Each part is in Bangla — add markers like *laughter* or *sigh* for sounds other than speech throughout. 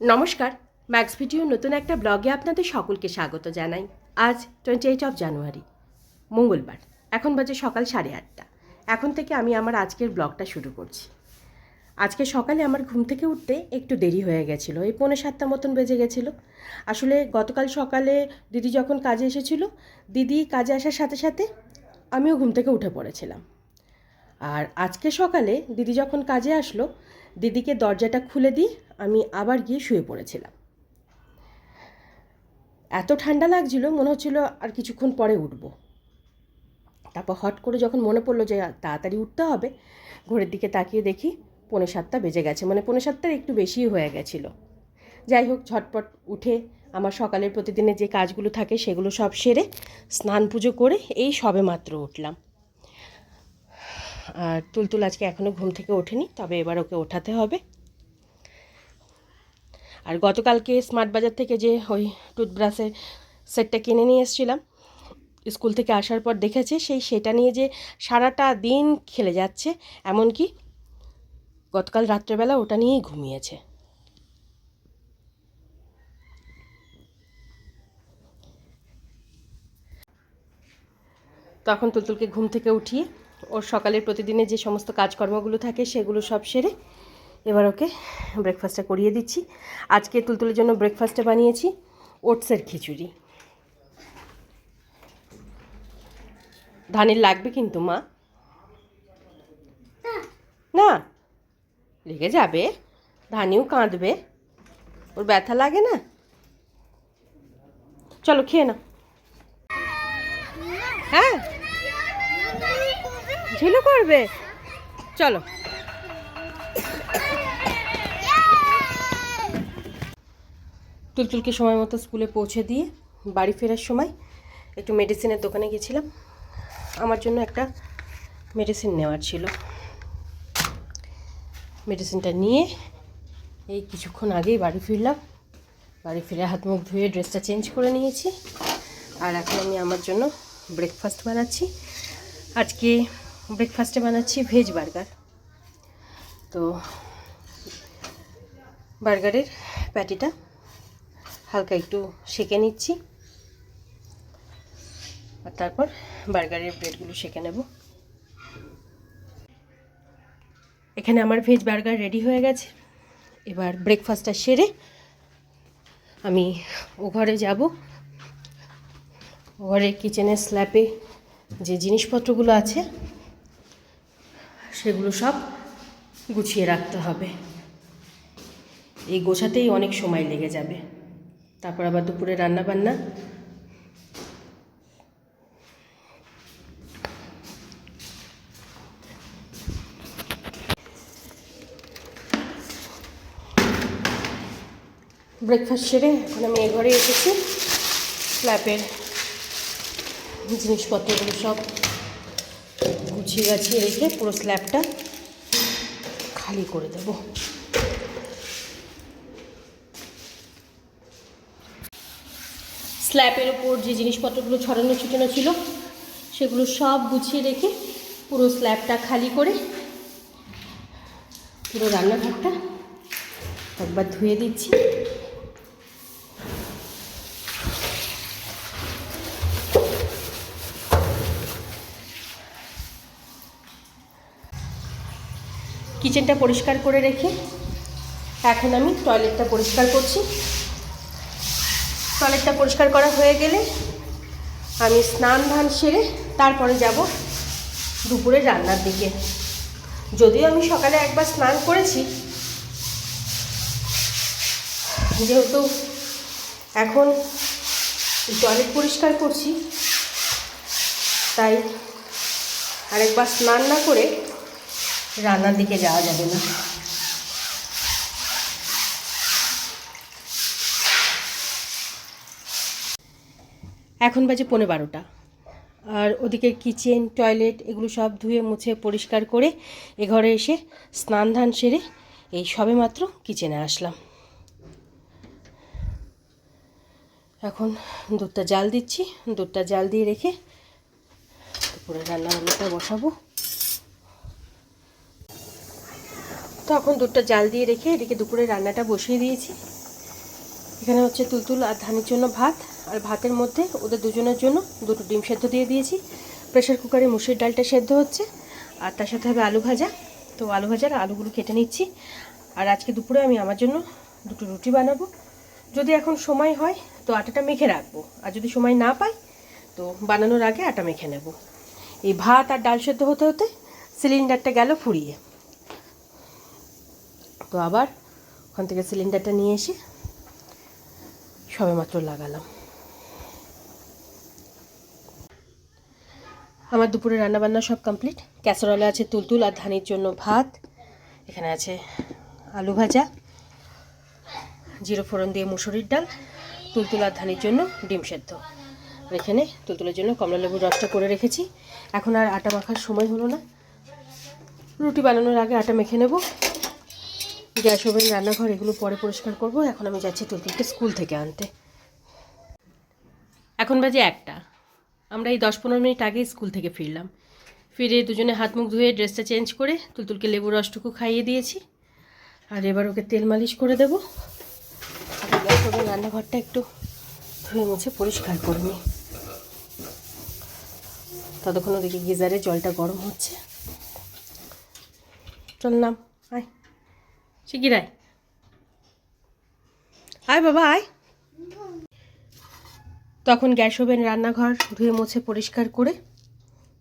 নমস্কার ম্যাক্স ভিডিও নতুন একটা ব্লগে আপনাদের সকলকে স্বাগত জানাই। আজ টোয়েন্টি এইট অফ জানুয়ারি মঙ্গলবার, এখন বাজে সকাল সাড়ে আটটা। এখন থেকে আমি আমার আজকের ব্লগটা শুরু করছি। আজকে সকালে আমার ঘুম থেকে উঠতে একটু দেরি হয়ে গেছিল, এই পৌনে সাতটা মতন বেজে গেছিল। আসলে গতকাল সকালে দিদি যখন কাজে এসেছিল, দিদি কাজে আসার সাথে সাথে আমিও ঘুম থেকে উঠে পড়েছিলাম। আর আজকে সকালে দিদি যখন কাজে আসলো দিদিকে দরজাটা খুলে দিয়ে আমি আবার গিয়ে শুয়ে পড়েছিলাম। এত ঠান্ডা লাগছিল, মনে হচ্ছিল আর কিছুক্ষণ পরে উঠবো। তারপর হট করে যখন মনে পড়ল যে তাড়াতাড়ি উঠতে হবে, ঘড়ির দিকে তাকিয়ে দেখি পৌনে সাতটা বেজে গেছে মানে পৌনে সাতটার একটু বেশিই হয়ে গেছিল। যাই হোক, ঝটপট উঠে আমার সকালের প্রতিদিনের যে কাজগুলো থাকে সেগুলো সব সেরে স্নান পুজো করে এই সবে মাত্র উঠলাম। আর তুলতুল আজকে এখনও ঘুম থেকে ওঠেনি, তবে এবার ওকে ওঠাতে হবে। আর গতকালকে স্মার্ট বাজার থেকে যে ওই টুথব্রাশের সেটটা কিনে নিয়ে এসেছিলাম, স্কুল থেকে আসার পর দেখেছে, সেই সেটা নিয়ে যে সারাটা দিন খেলে যাচ্ছে, এমনকি গতকাল রাত্রেবেলা ওটা নিয়েই ঘুমিয়েছে। তখন তুলতুলকে ঘুম থেকে উঠিয়ে ওর সকালের প্রতিদিনের যে সমস্ত কাজকর্মগুলো থাকে সেগুলো সব সেরে এবার ওকে ব্রেকফাস্টটা করিয়ে দিচ্ছি। আজকে তুলতুলের জন্য ব্রেকফাস্টে বানিয়েছি ওটসের খিচুড়ি। ধানের লাগবে কিন্তু মা। না। লেগে যাবে। ধানিও কাঁদবে। ওর ব্যথা লাগে না? চলো খেয়ে নাও। হ্যাঁ? ঝিলু করবে? চলো। তুলতুলকে সময় মতো স্কুলে পৌঁছে দিয়ে বাড়ি ফেরার সময় একটু মেডিসিনের দোকানে গেছিলাম আমার জন্য একটা মেডিসিন নেওয়ার ছিল। মেডিসিনটা নিয়ে এই কিছুক্ষণ আগেই বাড়ি ফিরলাম। বাড়ি ফিরে হাত মুখ ধুয়ে ড্রেসটা চেঞ্জ করে নিয়েছি। আর এখন আমি আমার জন্য ব্রেকফাস্ট বানাচ্ছি। আজকে ব্রেকফাস্টে বানাচ্ছি ভেজ বার্গার। তো বার্গারের প্যাটিটা হালকা একটু সেকে নিচ্ছি। আর তারপর বার্গারের ব্রেডগুলো সেকে নেব। এখানে আমার ভেজ বার্গার রেডি হয়ে গেছে। এবার ব্রেকফাস্টটা সেরে আমি ও ঘরে যাব। ঘরে কিচেনের স্ল্যাপে যে জিনিসপত্রগুলো আছে সেগুলো সব গুছিয়ে রাখতে হবে। এই গোছাতেই অনেক সময় লেগে যাবে। তারপর আবার দুপুরে রান্না বান্না ব্রেকফাস্ট সেরে এখন আমি এ ঘরে এসেছি। স্ল্যাপের জিনিসপত্রগুলো সব গুছিয়ে গাছিয়ে রেখে পুরো স্ল্যাবটা খালি করে দেব। স্ল্যাবের ওপর যে জিনিসপত্রগুলো ছড়ানো ছিটানো ছিল, সেগুলো সব গুছিয়ে রেখে পুরো স্ল্যাবটা খালি করে পুরো রান্নাঘরটা একবার ধুয়ে দিচ্ছি। কিচেনটা পরিষ্কার করে রেখে এখন আমি টয়লেটটা পরিষ্কার করছি। টয়লেটটা পরিষ্কার করা হয়ে গেলে আমি স্নান ধান সেরে তারপরে যাব দুপুরে রান্নার দিকে। যদিও আমি সকালে একবার স্নান করেছি, যেহেতু এখন টয়লেট পরিষ্কার করছি, তাই আরেকবার স্নান না করে রান্নার দিকে যাওয়া যাবে না। এখন বাজে পনেরো বারোটা। আর ওদিকে কিচেন, টয়লেট এগুলো সব ধুয়ে মুছে পরিষ্কার করে এ ঘরে এসে স্নান ধান সেরে এই সবে মাত্র কিচেনে আসলাম। এখন দুধটা জাল দিচ্ছি। দুধটা জাল দিয়ে রেখে দুপুরে রান্নাবান্নাটা বসাবো। তখন দুধটা জাল দিয়ে রেখে এদিকে দুপুরে রান্নাটা বসিয়ে দিয়েছি। এখানে হচ্ছে তুলতুল আর ধানের জন্য ভাত। আর ভাতের মধ্যে ওদের দুজনের জন্য দুটো ডিম সেদ্ধ দিয়ে দিয়েছি। প্রেশার কুকারে মুসুর ডালটা সেদ্ধ হচ্ছে। আর তার সাথে হবে আলু ভাজা। তো আলু ভাজার আলুগুলো কেটে নিচ্ছি। আর আজকে দুপুরে আমি আমার জন্য দুটো রুটি বানাবো। যদি এখন সময় হয় তো আটাটা মেখে রাখব। আর যদি সময় না পাই তো বানানোর আগে আটা মেখে নেব। এই ভাত আর ডাল সেদ্ধ হতে হতে সিলিন্ডারটা গেল ফুরিয়ে। তো আবার ওখান থেকে সিলিন্ডারটা নিয়ে এসে সবেমাত্র লাগালাম। আমার দুপুরে রান্নাবান্না সব কমপ্লিট ক্যাসারলে আছে তুলতুল আর ধানির জন্য ভাত। এখানে আছে আলু ভাজা, জিরো ফোড়ন দিয়ে মুসুরির ডাল, তুলতুল আর ধানির জন্য ডিম সেদ্ধ। এখানে তুলতুলের জন্য কমলালেবুর রসটা করে রেখেছি। এখন আর আটা মাখার সময় হলো না। রুটি বানানোর আগে আটা মেখে নেব। গ্যাস ওভেন, রান্নাঘর এগুলো পরে পরিষ্কার করব। এখন আমি যাচ্ছি তুলতুলকে স্কুল থেকে আনতে। এখন বাজে একটা। আমরা এই দশ পনেরো মিনিট আগে স্কুল থেকে ফিরলাম। ফিরে দুজনে হাত মুখ ধুয়ে ড্রেসটা চেঞ্জ করে তুলতুলকে লেবু রসটুকু খাইয়ে দিয়েছি। আর এবার ওকে তেল মালিশ করে দেবো। রান্নাঘরটা একটু ধুয়ে মুছে পরিষ্কার করে ততক্ষণ ওদিকে গিজারে জলটা গরম হচ্ছে। চল আয় শিগির আয় বাবা, আয়। তখন গ্যাস ওভেন রান্নাঘর ধুয়ে মুছে পরিষ্কার করে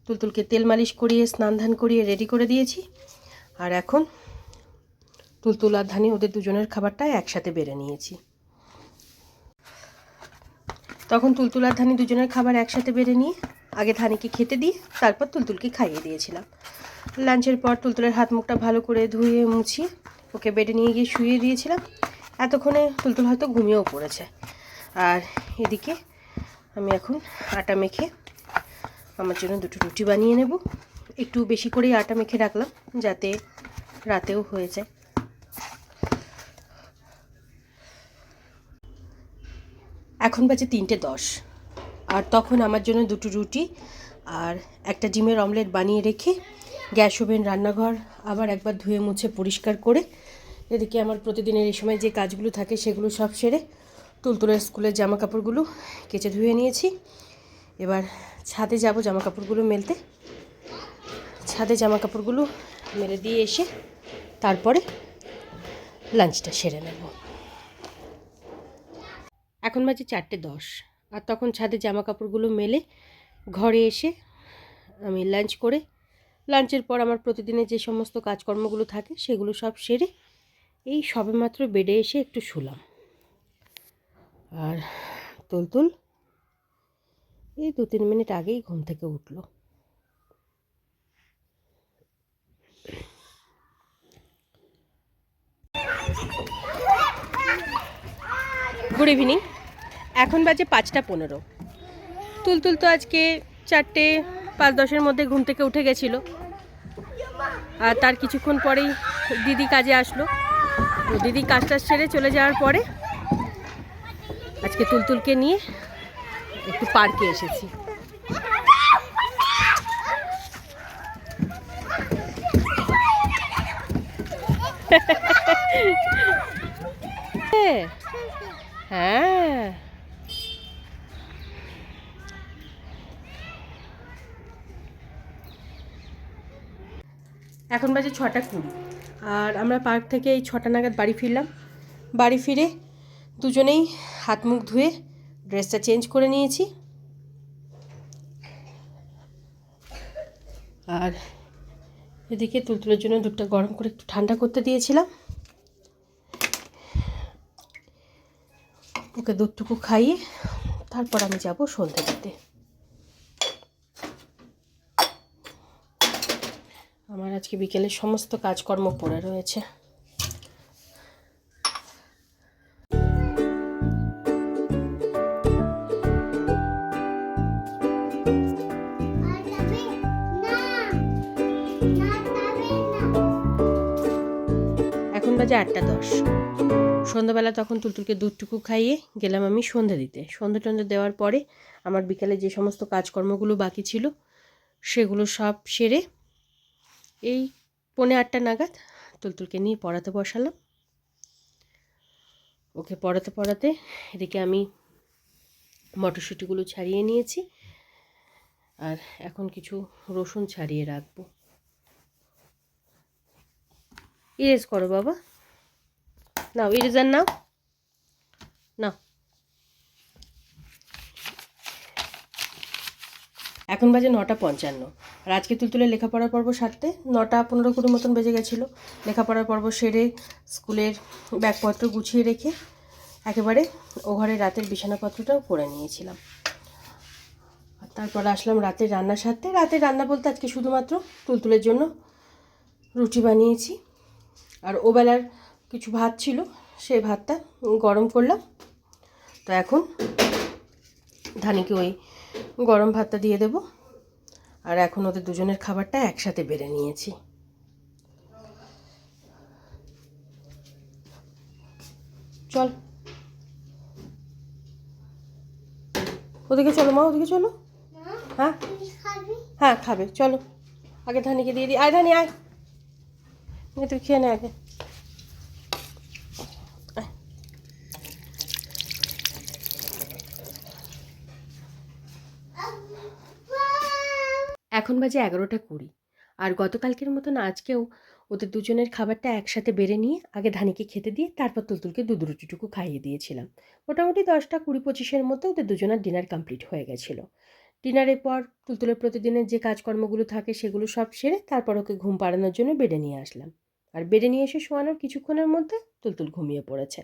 তুলতুলকে তেল মালিশ করিয়ে, স্নান ধান করিয়ে রেডি করে দিয়েছি। আর এখন তুলতুল আর ধানি ওদের দুজনের খাবারটা একসাথে বেড়ে নিয়েছি। তখন তুলতুল আর ধানি দুজনের খাবার একসাথে বেড়ে নিয়ে আগে ধানিকে খেতে দিয়ে তারপর তুলতুলকে খাইয়ে দিয়েছিলাম। লাঞ্চের পর তুলতুলের হাত মুখটা ভালো করে ধুয়ে মুছিয়ে ওকে বেডে নিয়ে গিয়ে শুয়ে দিয়েছিলাম। এতক্ষণে তুলতুল হয়তো ঘুমিয়েও পড়েছে। আর এদিকে আমি এখন আটা মেখে আমার জন্য দুটো রুটি বানিয়ে নেব। একটু বেশি করেই আটা মেখে রাখলাম যাতে রাতেও হয়ে যায়। এখন বাজে তিনটে দশ। আর তখন আমার জন্য দুটো রুটি আর একটা ডিমের অমলেট বানিয়ে রেখে গ্যাস ওভেন, রান্নাঘর আবার একবার ধুয়ে মুছে পরিষ্কার করে এদিকে আমার প্রতিদিনের এই সময় যে কাজগুলো থাকে সেগুলো সব সেরে তুলতুলের স্কুলের জামা কাপড়গুলো কেচে ধুয়ে নিয়েছি। এবার ছাদে যাব জামা কাপড়গুলো মেলতে। ছাদে জামা কাপড়গুলো মেলে দিয়ে এসে তারপরে লাঞ্চটা সেরে নেব। এখন বাজে চারটে দশ আর তখন ছাদে জামা কাপড়গুলো মেলে ঘরে এসে আমি লাঞ্চ করে লাঞ্চের পর আমার প্রতিদিনের যে সমস্ত কাজকর্মগুলো থাকে, সেগুলো সব সেরে এই সবেমাত্র বেডে এসে একটু শুলাম। আর তুলতুল, এই দু তিন মিনিট আগেই ঘুম থেকে উঠল। গুড ইভিনিং এখন বাজে পাঁচটা পনেরো। তুলতুল তো আজকে চারটে পাঁচ দশের মধ্যে ঘুম থেকে উঠে গেছিল। আর তার কিছুক্ষণ পরেই দিদি কাজে আসলো। তো দিদি কাজটা সেরে চলে যাওয়ার পরে আজকে তুলতুলকে নিয়ে একটু পার্কে এসেছি। হ্যাঁ *laughs* এখন বাজে ছটা কুড়ি। আর আমরা পার্ক থেকে এই ছটা নাগাদ বাড়ি ফিরলাম। বাড়ি ফিরে দুজনেই হাত মুখ ধুয়ে ড্রেসটা চেঞ্জ করে নিয়েছি। আর এদিকে তুলতুলের জন্য দুধটা গরম করে একটু ঠান্ডা করতে দিয়েছিলাম। ওকে দুধটুকু খাইয়ে তারপর আমি যাব সন্ধে দিতে। আজকে বিকেলে সমস্ত কাজকর্ম পড়ে রয়েছে। এখন বাজে আটটা দশ। সন্ধ্যাবেলা তখন তুলতুলকে দুধটুকু খাইয়ে গেলাম আমি সন্ধে দিতে। সন্ধে টন্ধে দেওয়ার পরে আমার বিকালে যে সমস্ত কাজকর্মগুলো বাকি ছিল, সেগুলো সব সেরে এই পৌনে আটটা নাগাদ তুলতুলকে নিয়ে পড়াতে বসালাম। ওকে পড়াতে পড়াতে এদিকে আমি মটরশুঁটিগুলো ছাড়িয়ে নিয়েছি আর এখন কিছু রসুন ছাড়িয়ে রাখব। ইরেজ করো বাবা। নাও, ইরেজার নাও। এখন বাজে নটা পঞ্চান্ন। আর আজকে তুলতুলে লেখাপড়ার পর্ব সারতে নটা পনেরো কুড়ি মতন বেজে গেছিল। লেখাপড়ার পর্ব সেরে স্কুলের ব্যাগপত্র গুছিয়ে রেখে একেবারে ও ঘরে রাতের বিছানাপত্রটাও করে নিয়েছিলাম। তারপর আসলাম রাতের রান্না সারতে। রাতের রান্না বলতে আজকে শুধুমাত্র তুলতুলের জন্য রুটি বানিয়েছি। আর ওবেলার কিছু ভাত ছিল সেই ভাতটা গরম করলাম। তো এখন ধানিকে ওই গরম ভাতটা দিয়ে দেব। আর এখন ওদের দুজনের খাবারটা একসাথে বেড়ে নিয়েছি। চল। ওদিকে চলো মা, ওদিকে চলো। হ্যাঁ? হ্যাঁ খাবে। চলো। আগে ধানিকে দিয়ে দিই আয় ধানি, আয়। তুই খেয়ে নে আগে। এখন বাজে এগারোটা কুড়ি। আর গতকালকের মতন আজকেও ওদের দুজনের খাবারটা একসাথে বেড়ে নিয়ে আগে ধানিকে খেতে দিয়ে তারপর তুলতুলকে দুধ রুটিটুকু খাইয়ে দিয়েছিলাম। মোটামুটি দশটা কুড়ি পঁচিশের মধ্যে ওদের দুজনের ডিনার কমপ্লিট হয়ে গেছিল। ডিনারের পর তুলতুলের প্রতিদিনের যে কাজকর্মগুলো থাকে সেগুলো সব সেরে তারপর ওকে ঘুম পাড়ানোর জন্য বেডে নিয়ে আসলাম। আর বেডে নিয়ে এসে শোয়ানোর কিছুক্ষণের মধ্যে তুলতুল ঘুমিয়ে পড়েছে।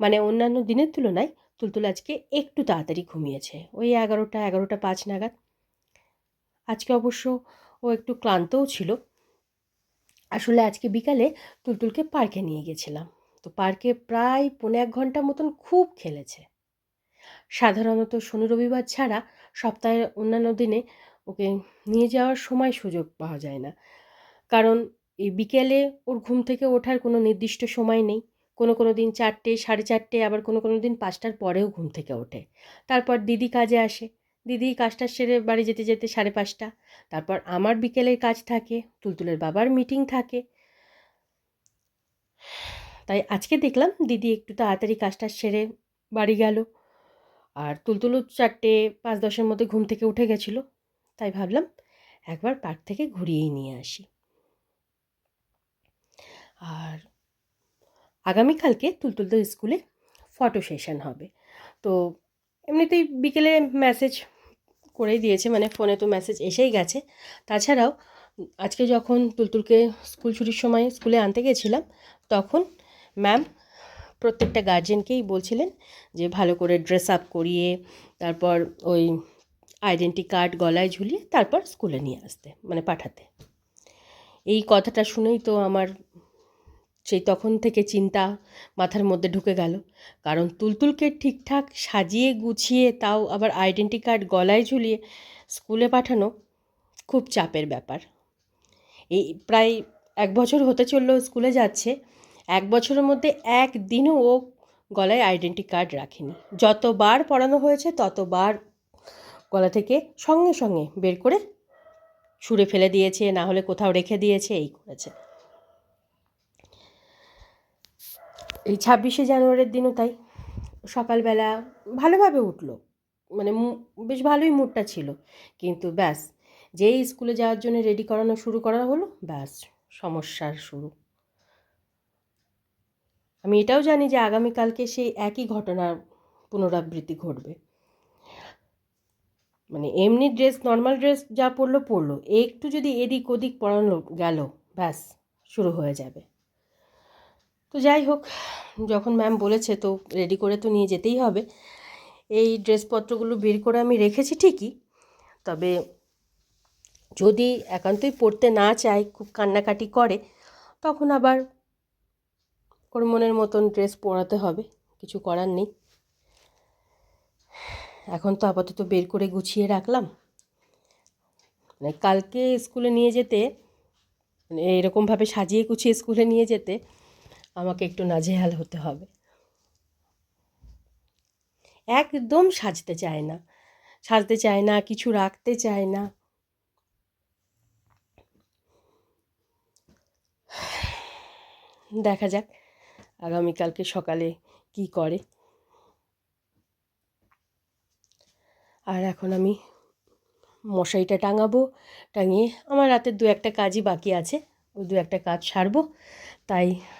মানে অন্যান্য দিনের তুলনায় তুলতুল আজকে একটু তাড়াতাড়ি ঘুমিয়েছে। ওই এগারোটা এগারোটা পাঁচ নাগাদ। আজকে অবশ্য ও একটু ক্লান্তও ছিল। আসলে আজকে বিকালে তুলতুলকে পার্কে নিয়ে গেছিলাম। তো পার্কে প্রায় পৌনে এক ঘণ্টা মতন খুব খেলেছে। সাধারণত শনি রবিবার ছাড়া সপ্তাহের অন্যান্য দিনে ওকে নিয়ে যাওয়ার সময় সুযোগ পাওয়া যায় না। কারণ এই বিকেলে ওর ঘুম থেকে ওঠার কোনো নির্দিষ্ট সময় নেই। কোনো কোনো দিন চারটে, সাড়ে চারটে, আবার কোনো কোনো দিন পাঁচটার পরেও ঘুম থেকে ওঠে। তারপর দিদি কাজে আসে। দিদি কাজটা সেরে বাড়ি যেতে যেতে সাড়ে পাঁচটা। তারপর আমার বিকেলের কাজ থাকে, তুলতুলের বাবার মিটিং থাকে। তাই আজকে দেখলাম দিদি একটু তাড়াতাড়ি কাজটা সেরে বাড়ি গেল। আর তুলতুলু চারটে পাঁচ দশের মধ্যে ঘুম থেকে উঠে গেছিল। তাই ভাবলাম একবার পার্ক থেকে ঘুরিয়েই নিয়ে আসি। আর আগামীকালকে তুলতুলদের স্কুলে ফটো সেশন হবে। তো এমনিতেই বিকেলে মেসেজ করেই দিয়েছে মানে ফোনে তো মেসেজ এসেই গেছে। তাছাড়াও আজকে যখন তুলতুলকে স্কুল ছুটির সময় স্কুলে আনতে গেছিলাম, তখন ম্যাম প্রত্যেকটা গার্জেনকেই বলছিলেন যে, ভালো করে ড্রেস আপ করিয়ে, তারপর ওই আইডেন্টি কার্ড গলায় ঝুলিয়ে, তারপর স্কুলে নিয়ে আসতে মানে পাঠাতে। এই কথাটা শুনেই তো আমার সেই তখন থেকে চিন্তা মাথার মধ্যে ঢুকে গেল। কারণ তুলতুলকে ঠিকঠাক সাজিয়ে গুছিয়ে তাও আবার আইডেন্টি কার্ড গলায় ঝুলিয়ে স্কুলে পাঠানো খুব চাপের ব্যাপার। এই প্রায় এক বছর হতে চলল স্কুলে যাচ্ছে। এক বছরের মধ্যে একদিনও ও গলায় আইডেন্টি কার্ড রাখেনি। যতবার পড়ানো হয়েছে ততবার গলা থেকে সঙ্গে সঙ্গে বের করে ছুঁড়ে ফেলে দিয়েছে, না হলে কোথাও রেখে দিয়েছে, এই করেছে। এই ছাব্বিশে জানুয়ারির দিনও তাই। সকালবেলা ভালোভাবে উঠল। মানে বেশ ভালোই মুডটা ছিল। কিন্তু ব্যাস, যেই স্কুলে যাওয়ার জন্য রেডি করানো শুরু করা হলো, ব্যাস, সমস্যার শুরু। আমি এটাও জানি যে আগামীকালকে সেই একই ঘটনার পুনরাবৃত্তি ঘটবে। মানে এমনি ড্রেস নর্মাল ড্রেস যা পরলো পরলো। একটু যদি এদিক ওদিক পরানো গেল, ব্যাস, শুরু হয়ে যাবে। তো যাই হোক, যখন ম্যাম বলেছে তো রেডি করে তো নিয়ে যেতেই হবে। এই ড্রেসপত্রগুলো বের করে আমি রেখেছি ঠিকই, তবে যদি একান্তই পড়তে না চায়, খুব কান্নাকাটি করে, তখন আবার ওর মনের মতন ড্রেস পরাতে হবে, কিছু করার নেই। এখন তো আপাতত বের করে গুছিয়ে রাখলাম। মানে কালকে স্কুলে নিয়ে যেতে মানে এরকমভাবে সাজিয়ে গুছিয়ে স্কুলে নিয়ে যেতে আমাকে একটু নাজেহাল হতে হবে। একদম সাজতে চায় না। সাজতে চায় না, কিছু রাখতে চায় না। দেখা যাক আগামীকালকে সকালে কি করে। আর এখন আমি মশারিটা টাঙাবো, টাঙিয়ে আমার রাতের দু একটা কাজই বাকি আছে। ওই দু একটা কাজ সারবো, তাই